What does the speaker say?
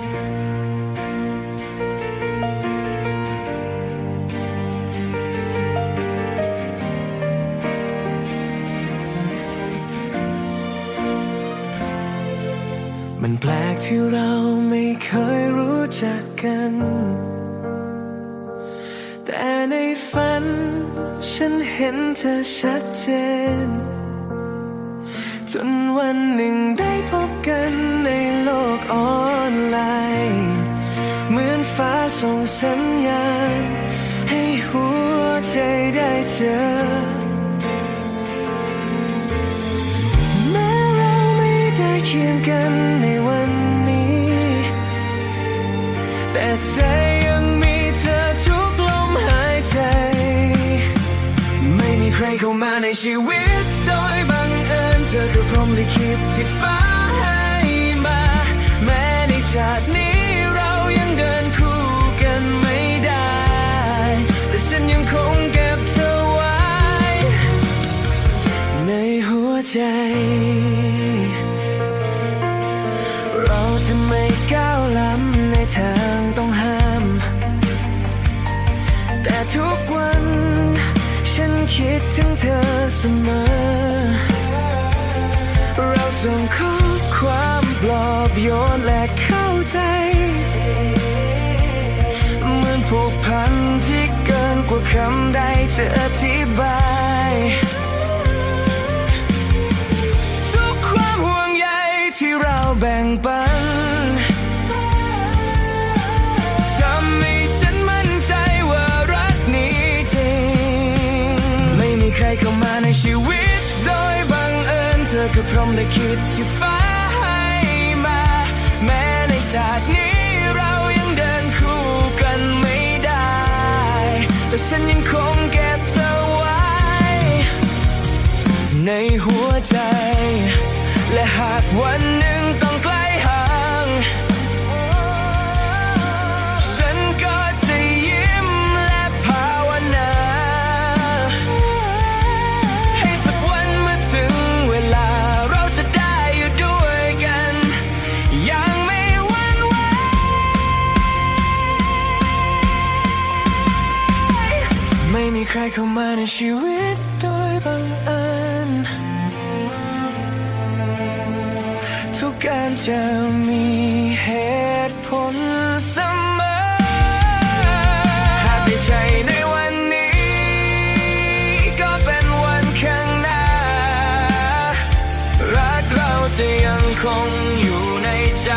มันแปลกที่เราไม่เคยรู้จักกัน แต่ในฝันฉันเห็นเธอชัดเจน จนวันหนึ่งได้พบกันในโลกออนไลน์ ฟ้าส่งสัญญาณ ให้หัวใจได้เจอแม้เราไม่ได้เคียงกันในวันนี้ แต่ใจยังมีเธอทุกลมหายใจ ไม่มีใครเข้ามาในชีวิตโดยบังเอิญเธอคือพรหมลิขิตที่ฟ้าให้มา แม้ในชาตินี้ ใจ เราจะไม่ก้าวล้ำในทางต้องห้าม แต่ทุกวัน ฉันคิดถึงเธอเสมอ เราส่งข้อความปลอบโยนและเข้าใจ เหมือนผูกพันที่เกินกว่าคำใดจะอธิบาย คือพรหมลิขิตที่ฟ้าให้มา แม้ในชาตินี้เรายังเดินคู่กันไม่ได้ แต่ฉันยังคงเก็บเธอไว้ ในหัวใจ และหากวัน ไมีใครเข้ามาในชีวิตโดยบังเอิญทุกการจะมีเหตุผลเสมอหากไม่ใช่ในวันนี้ ก็เป็นวันข้างหน้า รักเราจะยังคงอยู่ในใจ